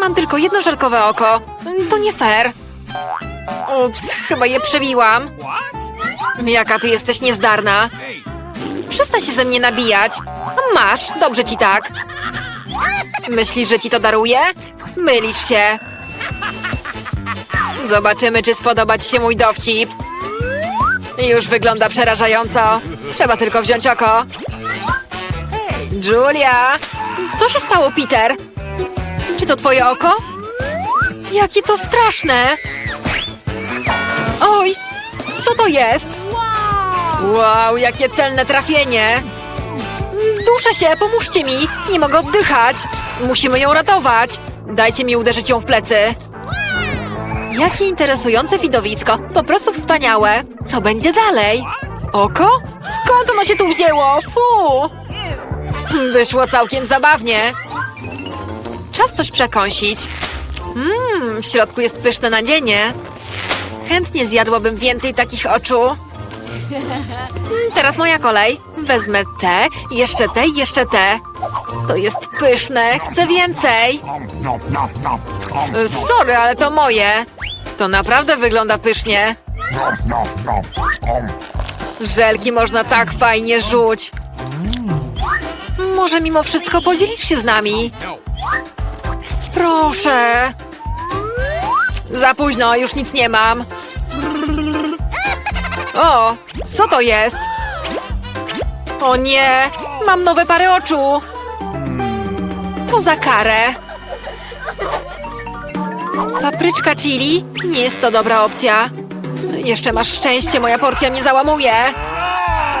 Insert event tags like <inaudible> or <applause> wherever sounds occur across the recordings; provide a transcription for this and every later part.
Mam tylko jedno żelkowe oko. To nie fair. Ups, chyba je przebiłam. Jaka ty jesteś niezdarna. Przestań się ze mnie nabijać. Masz, dobrze ci tak. Myślisz, że ci to daruję? Mylisz się. Zobaczymy, czy spodoba ci się mój dowcip. Już wygląda przerażająco. Trzeba tylko wziąć oko. Julia! Co się stało, Peter? Czy to twoje oko? Jakie to straszne! Oj! Co to jest? Wow, jakie celne trafienie! Duszę się, pomóżcie mi! Nie mogę oddychać! Musimy ją ratować! Dajcie mi uderzyć ją w plecy! Jakie interesujące widowisko! Po prostu wspaniałe! Co będzie dalej? Oko? Skąd ono się tu wzięło? Fu! Wyszło całkiem zabawnie. Czas coś przekąsić. Mmm, w środku jest pyszne nadzienie. Chętnie zjadłabym więcej takich oczu. Mm, Teraz moja kolej. Wezmę te, jeszcze te jeszcze te. To jest pyszne, chcę więcej. Sorry, ale to moje. To naprawdę wygląda pysznie. Żelki można tak fajnie rzuć. Może mimo wszystko podzielisz się z nami? Proszę. Za późno, już nic nie mam. O, co to jest? O nie, mam nowe pary oczu. To za karę. Papryczka chili? Nie jest to dobra opcja. Jeszcze masz szczęście, moja porcja mnie załamuje.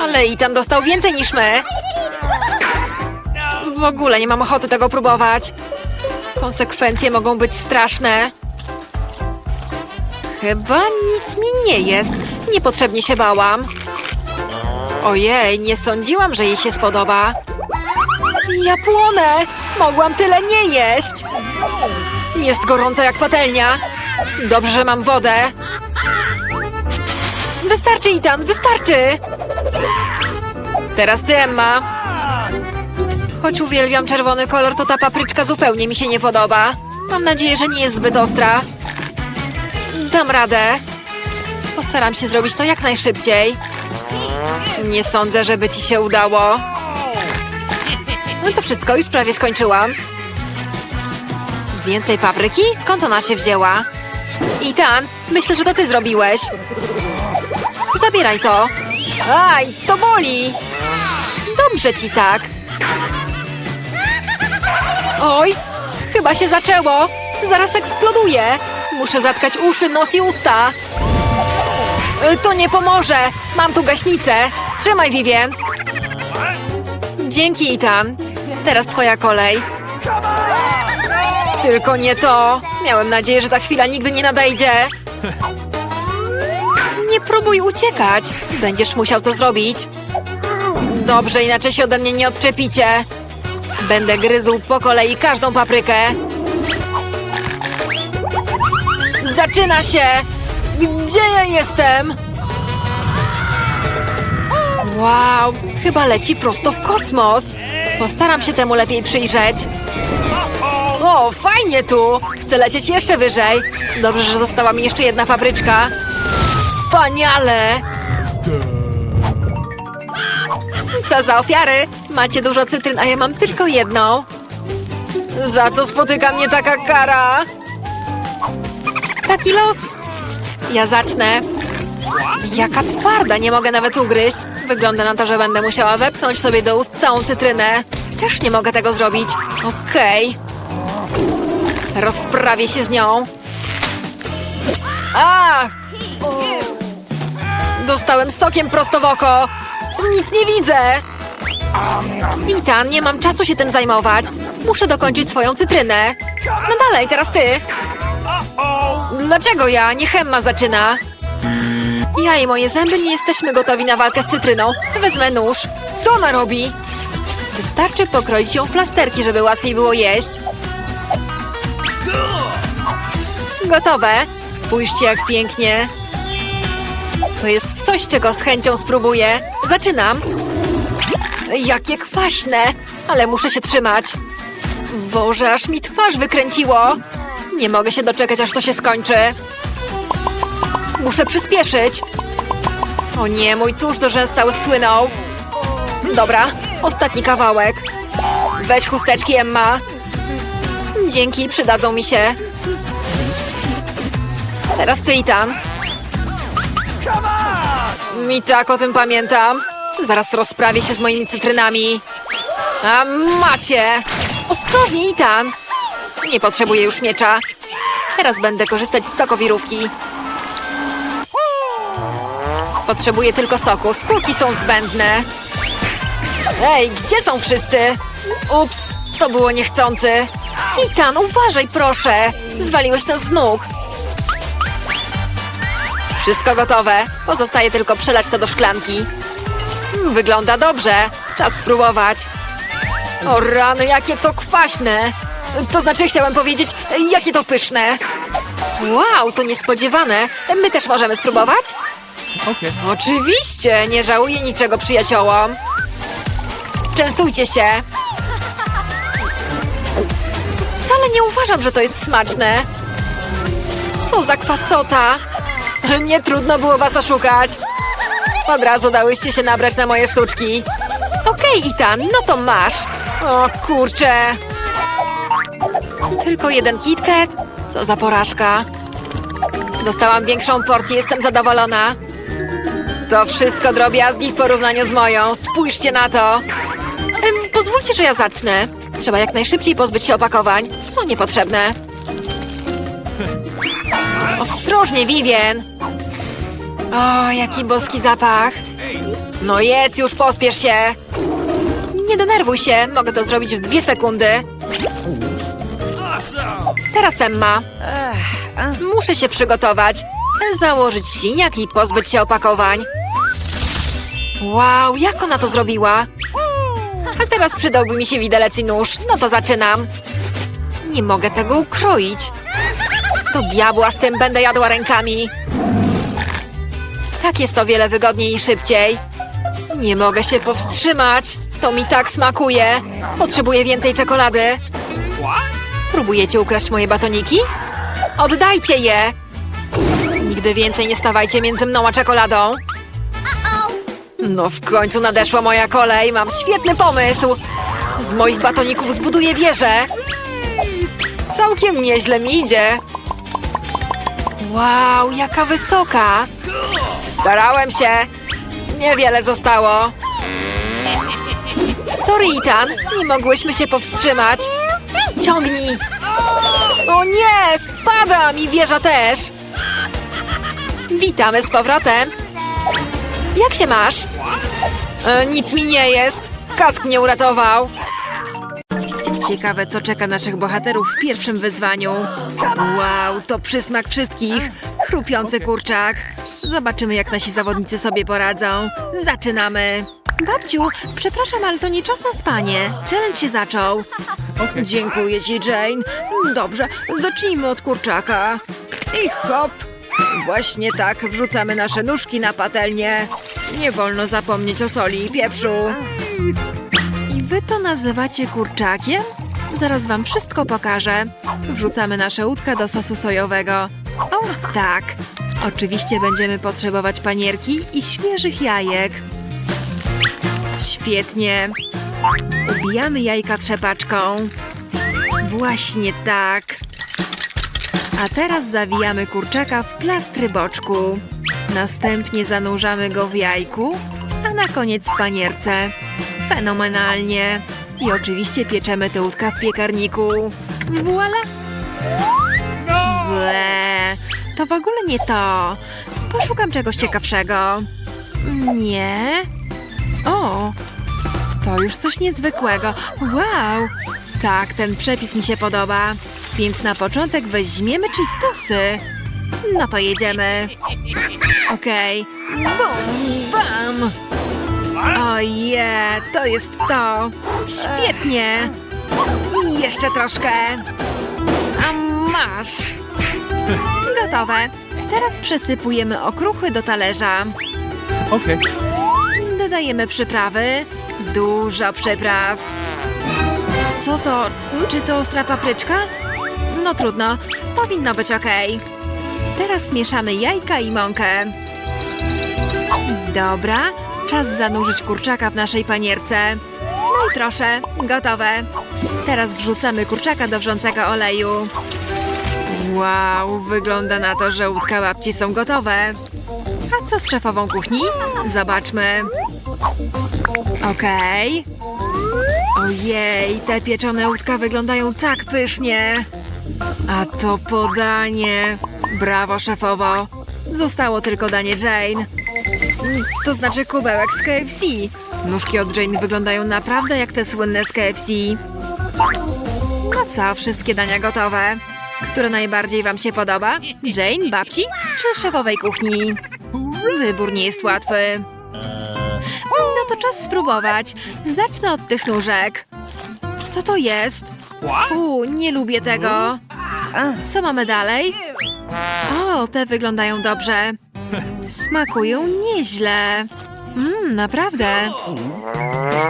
Ale Ethan dostał więcej niż my. W ogóle nie mam ochoty tego próbować. Konsekwencje mogą być straszne. Chyba nic mi nie jest. Niepotrzebnie się bałam. Ojej, nie sądziłam, że jej się spodoba. Ja płonę! Mogłam tyle nie jeść! Jest gorąca jak patelnia. Dobrze, że mam wodę. Wystarczy, Ethan, wystarczy! Teraz ty, Emma. Choć uwielbiam czerwony kolor, to ta papryczka zupełnie mi się nie podoba. Mam nadzieję, że nie jest zbyt ostra. Dam radę. Postaram się zrobić to jak najszybciej. Nie sądzę, żeby ci się udało. No to wszystko, już prawie skończyłam. Więcej papryki? Skąd ona się wzięła? Ethan, myślę, że to ty zrobiłeś. Zabieraj to. Aj, to boli. Dobrze ci tak. Oj, chyba się zaczęło. Zaraz eksploduje. Muszę zatkać uszy, nos i usta. Y, To nie pomoże. Mam tu gaśnicę. Trzymaj, Vivien. Dzięki, Ethan. Teraz twoja kolej. Tylko nie to. Miałem nadzieję, że ta chwila nigdy nie nadejdzie. Nie próbuj uciekać. Będziesz musiał to zrobić. Dobrze, inaczej się ode mnie nie odczepicie. Będę gryzł po kolei każdą paprykę. Zaczyna się! Gdzie ja jestem? Wow, chyba leci prosto w kosmos. Postaram się temu lepiej przyjrzeć. O, fajnie tu! Chcę lecieć jeszcze wyżej. Dobrze, że została mi jeszcze jedna papryczka. Wspaniale! Co za ofiary? Macie dużo cytryn, a ja mam tylko jedną. Za co spotyka mnie taka kara? Taki los. Ja zacznę. Jaka twarda, nie mogę nawet ugryźć. Wygląda na to, że będę musiała wepchnąć sobie do ust całą cytrynę. Też nie mogę tego zrobić. Okej. Rozprawię się z nią. A! Dostałem sokiem prosto w oko. Nic nie widzę. Ethan, nie mam czasu się tym zajmować. Muszę dokończyć swoją cytrynę. No dalej, teraz ty. Dlaczego ja? Nie Hemma zaczyna. Ja i moje zęby nie jesteśmy gotowi na walkę z cytryną. Wezmę nóż. Co ona robi? Wystarczy pokroić ją w plasterki, żeby łatwiej było jeść. Gotowe. Spójrzcie, jak pięknie. To jest coś, czego z chęcią spróbuję. Zaczynam. Jakie kwaśne, ale muszę się trzymać. Boże, aż mi twarz wykręciło. Nie mogę się doczekać, aż to się skończy. Muszę przyspieszyć. O nie, mój tusz do rzęs cały spłynął. Dobra, ostatni kawałek. Weź chusteczki, Emma. Dzięki, przydadzą mi się. Teraz ty. Mi tak o tym pamiętam. Zaraz rozprawię się z moimi cytrynami. A macie! Ostrożnie, Ethan! Nie potrzebuję już miecza. Teraz będę korzystać z sokowirówki. Potrzebuję tylko soku. Skórki są zbędne. Ej, gdzie są wszyscy? Ups, to było niechcący. Ethan, uważaj proszę. Zwaliłeś nas z nóg. Wszystko gotowe. Pozostaje tylko przelać to do szklanki. Mm, Wygląda dobrze. Czas spróbować. O rany, jakie to kwaśne! To znaczy, chciałem powiedzieć, jakie to pyszne! Wow, to niespodziewane! My też możemy spróbować? Okay. Oczywiście, nie żałuję niczego przyjaciołom. Częstujcie się. Wcale nie uważam, że to jest smaczne. Co za kwasota! <laughs> Nie trudno było was oszukać. Od razu dałyście się nabrać na moje sztuczki. Okej, Ethan, no to masz. O kurczę. Tylko jeden KitKat? Co za porażka. Dostałam większą porcję, jestem zadowolona. To wszystko drobiazgi w porównaniu z moją. Spójrzcie na to. Pozwólcie, że ja zacznę. Trzeba jak najszybciej pozbyć się opakowań. Są niepotrzebne. Ostrożnie, Vivien. O, jaki boski zapach. No jedz już, pospiesz się. Nie denerwuj się, mogę to zrobić w dwie sekundy. Teraz Emma. Muszę się przygotować. Założyć siniak i pozbyć się opakowań. Wow, jak ona to zrobiła? A teraz przydałby mi się widelec i nóż. No to zaczynam. Nie mogę tego ukroić. Do diabła z tym będę jadła rękami. Tak jest o wiele wygodniej i szybciej. Nie mogę się powstrzymać. To mi tak smakuje. Potrzebuję więcej czekolady. Próbujecie ukraść moje batoniki? Oddajcie je! Nigdy więcej nie stawajcie między mną a czekoladą. No w końcu nadeszła moja kolej. Mam świetny pomysł. Z moich batoników zbuduję wieżę. Całkiem nieźle mi idzie. Wow, jaka wysoka. Starałem się. Niewiele zostało. Sorry, Ethan. Nie mogłyśmy się powstrzymać. Ciągnij. O nie, spadam i wieża też. Witamy z powrotem. Jak się masz? E, nic mi nie jest. Kask mnie uratował. Ciekawe, co czeka naszych bohaterów w pierwszym wyzwaniu. Wow, to przysmak wszystkich. Chrupiący kurczak. Zobaczymy, jak nasi zawodnicy sobie poradzą. Zaczynamy. Babciu, przepraszam, ale to nie czas na spanie. Challenge się zaczął. Dziękuję ci, Jane. Dobrze, zacznijmy od kurczaka. I hop. Właśnie tak, wrzucamy nasze nóżki na patelnię. Nie wolno zapomnieć o soli i pieprzu. Wy to nazywacie kurczakiem? Zaraz wam wszystko pokażę. Wrzucamy nasze łódka do sosu sojowego. O, tak. Oczywiście będziemy potrzebować panierki i świeżych jajek. Świetnie. Ubijamy jajka trzepaczką. Właśnie tak. A teraz zawijamy kurczaka w plastry boczku. Następnie zanurzamy go w jajku, a na koniec w panierce. Fenomenalnie. I oczywiście pieczemy tę łódka w piekarniku. Voila! Ble, to w ogóle nie to. Poszukam czegoś ciekawszego. Nie. O, to już coś niezwykłego. Wow! Tak, ten przepis mi się podoba. Więc na początek weźmiemy cheetosy. No to jedziemy. Okej. Bum, bam! Oje, to jest to. Świetnie. I jeszcze troszkę. A masz. Gotowe. Teraz przesypujemy okruchy do talerza. Okay. Dodajemy przyprawy. Dużo przypraw. Co to? Czy to ostra papryczka? No trudno, powinno być ok. Teraz mieszamy jajka i mąkę. Dobra, czas zanurzyć kurczaka w naszej panierce. No i proszę, gotowe. Teraz wrzucamy kurczaka do wrzącego oleju. Wow, wygląda na to, że łódka babci są gotowe. A co z szefową kuchni? Zobaczmy. Okej. Ojej, te pieczone łódka wyglądają tak pysznie. A to podanie. Brawo, szefowo. Zostało tylko danie Jane. To znaczy kubełek z KFC. Nóżki od Jane wyglądają naprawdę jak te słynne z KFC. No co, wszystkie dania gotowe. Które najbardziej wam się podoba? Jane, babci czy szefowej kuchni? Wybór nie jest łatwy. No to czas spróbować. Zacznę od tych nóżek. Co to jest? Fu, nie lubię tego. Co mamy dalej? O, te wyglądają dobrze. Smakują nieźle. Mmm, naprawdę.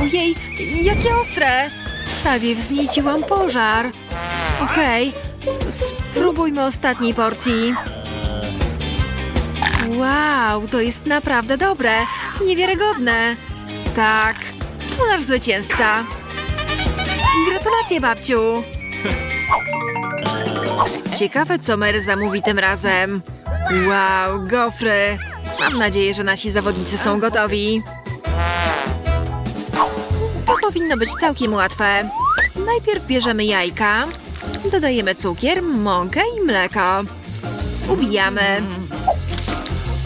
Ojej, jakie ostre! Prawie wznieciłam pożar. Okej, spróbujmy ostatniej porcji. Wow, to jest naprawdę dobre. Niewiarygodne. Tak, to nasz zwycięzca. Gratulacje, babciu. Ciekawe, co Mary zamówi tym razem. Wow, gofry. Mam nadzieję, że nasi zawodnicy są gotowi. To powinno być całkiem łatwe. Najpierw bierzemy jajka, dodajemy cukier, mąkę i mleko. Ubijamy.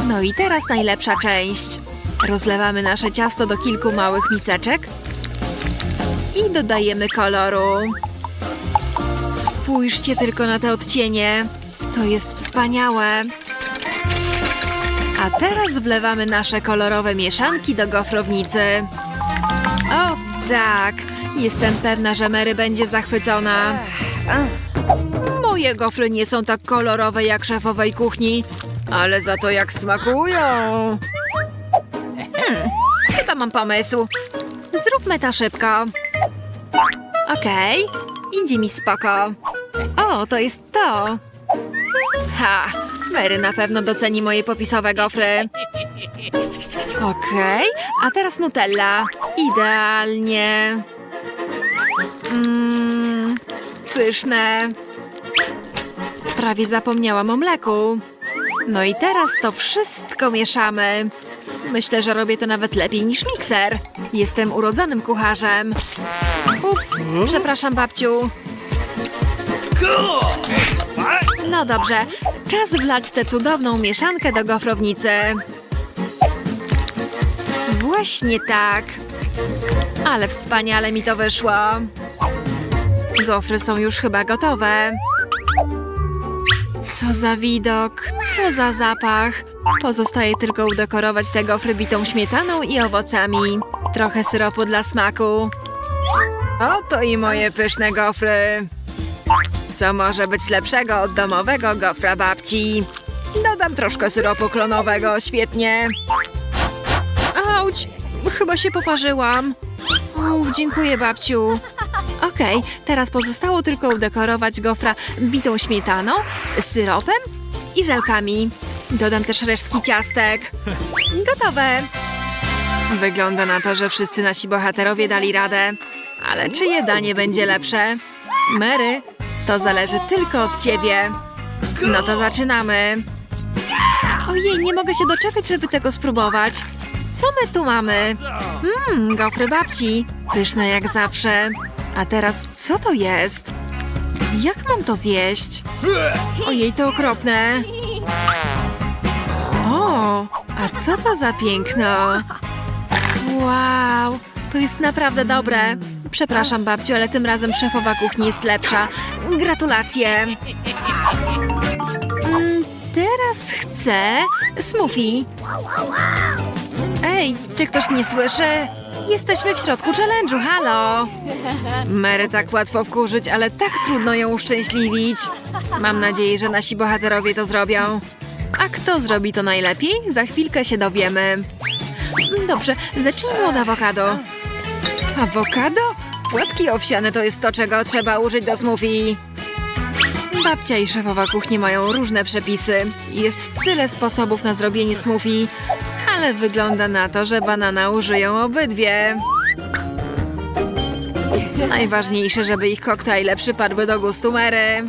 No i teraz najlepsza część. Rozlewamy nasze ciasto do kilku małych miseczek i dodajemy koloru. Spójrzcie tylko na te odcienie. To jest wspaniałe. A teraz wlewamy nasze kolorowe mieszanki do gofrownicy. O tak, jestem pewna, że Mary będzie zachwycona. Moje gofry nie są tak kolorowe jak szefowej kuchni, ale za to jak smakują. Hmm, chyba mam pomysł. Zróbmy to szybko. Okej, idzie mi spoko. O, to jest to. Ha, Mary na pewno doceni moje popisowe gofry. Okej, a teraz Nutella. Idealnie. Mmm, pyszne. Prawie zapomniałam o mleku. No i teraz to wszystko mieszamy. Myślę, że robię to nawet lepiej niż mikser. Jestem urodzonym kucharzem. Ups, przepraszam babciu. No dobrze, czas wlać tę cudowną mieszankę do gofrownicy. Właśnie tak. Ale wspaniale mi to wyszło. Gofry są już chyba gotowe. Co za widok, co za zapach. Pozostaje tylko udekorować te gofry bitą śmietaną i owocami. Trochę syropu dla smaku. Oto i moje pyszne gofry. Co może być lepszego od domowego gofra babci? Dodam troszkę syropu klonowego, świetnie. Auć, chyba się poparzyłam. Dziękuję babciu. Okej, teraz pozostało tylko udekorować gofra bitą śmietaną, syropem i żelkami. Dodam też resztki ciastek. Gotowe. Wygląda na to, że wszyscy nasi bohaterowie dali radę. Ale czyje danie będzie lepsze? Mary, to zależy tylko od ciebie. No to zaczynamy. Ojej, nie mogę się doczekać, żeby tego spróbować. Co my tu mamy? Mmm, gofry babci. Pyszne jak zawsze. A teraz co to jest? Jak mam to zjeść? Ojej, to okropne. O, a co to za piękno? Wow, to jest naprawdę dobre. Przepraszam, babciu, ale tym razem szefowa kuchni jest lepsza. Gratulacje. Mm, teraz chcę smoothie. Ej, czy ktoś mnie słyszy? Jesteśmy w środku challenge'u, halo! Mary tak łatwo wkurzyć, ale tak trudno ją uszczęśliwić. Mam nadzieję, że nasi bohaterowie to zrobią. A kto zrobi to najlepiej? Za chwilkę się dowiemy. Dobrze, zacznijmy od awokado. Awokado? Płatki owsiane to jest to, czego trzeba użyć do smoothie. Babcia i szefowa kuchni mają różne przepisy. Jest tyle sposobów na zrobienie smoothie, ale wygląda na to, że banana użyją obydwie. Najważniejsze, żeby ich koktajle przypadły do gustu Mary.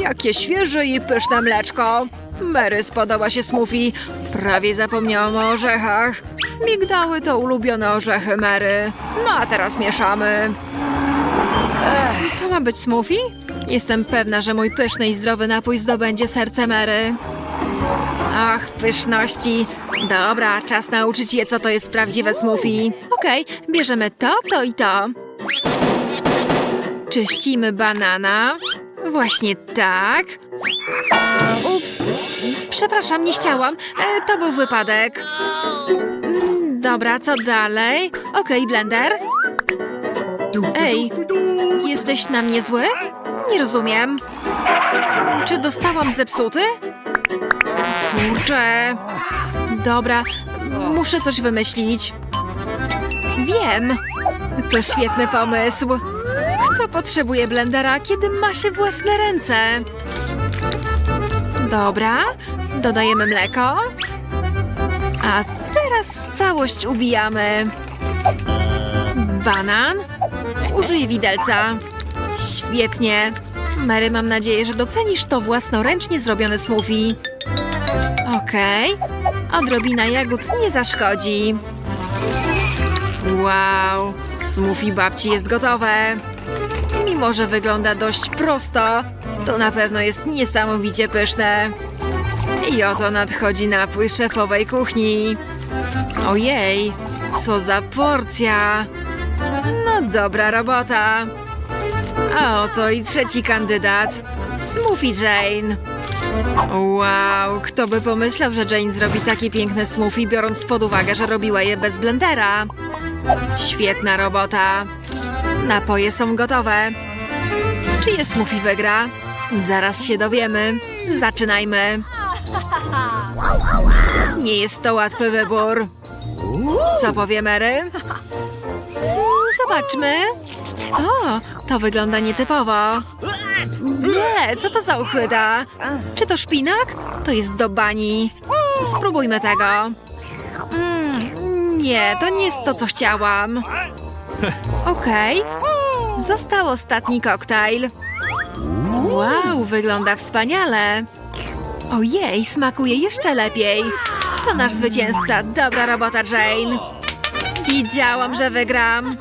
Jakie świeże i pyszne mleczko. Mary spodoba się smoothie. Prawie zapomniałam o orzechach. Migdały to ulubione orzechy Mary. No a teraz mieszamy. To ma być smoothie? Jestem pewna, że mój pyszny i zdrowy napój zdobędzie serce Mary. Ach, pyszności. Dobra, czas nauczyć je, co to jest prawdziwe smoothie. Okej, bierzemy to, to i to. Czyścimy banana. Właśnie tak. Ups. Przepraszam, nie chciałam. E, to był wypadek. Dobra, co dalej? Okej, blender. Ej, jesteś na mnie zły? Nie rozumiem. Czy dostałam zepsuty? Kurczę. Dobra, muszę coś wymyślić. Wiem. To świetny pomysł. Kto potrzebuje blendera, kiedy ma się własne ręce? Dobra, dodajemy mleko. A teraz całość ubijamy. Banan. Użyję widelca. Świetnie. Mary, mam nadzieję, że docenisz to własnoręcznie zrobione smoothie. Okej. Odrobina jagód nie zaszkodzi. Wow, smoothie babci jest gotowe. Mimo, że wygląda dość prosto, to na pewno jest niesamowicie pyszne. I oto nadchodzi napój szefowej kuchni. Ojej, co za porcja! No dobra robota. A oto i trzeci kandydat. Smoothie Jane. Wow, kto by pomyślał, że Jane zrobi takie piękne smoothie, biorąc pod uwagę, że robiła je bez blendera. Świetna robota. Napoje są gotowe. Czyje smoothie wygra? Zaraz się dowiemy. Zaczynajmy. Nie jest to łatwy wybór. Co powie Mary? Zobaczmy. O, to wygląda nietypowo. Nie, co to za ochyda? Czy to szpinak? To jest do bani. Spróbujmy tego. Mm, nie, to nie jest to, co chciałam. Okej. Został ostatni koktajl. Wow, wygląda wspaniale. Ojej, smakuje jeszcze lepiej. To nasz zwycięzca. Dobra robota, Jane. Wiedziałam, że wygram.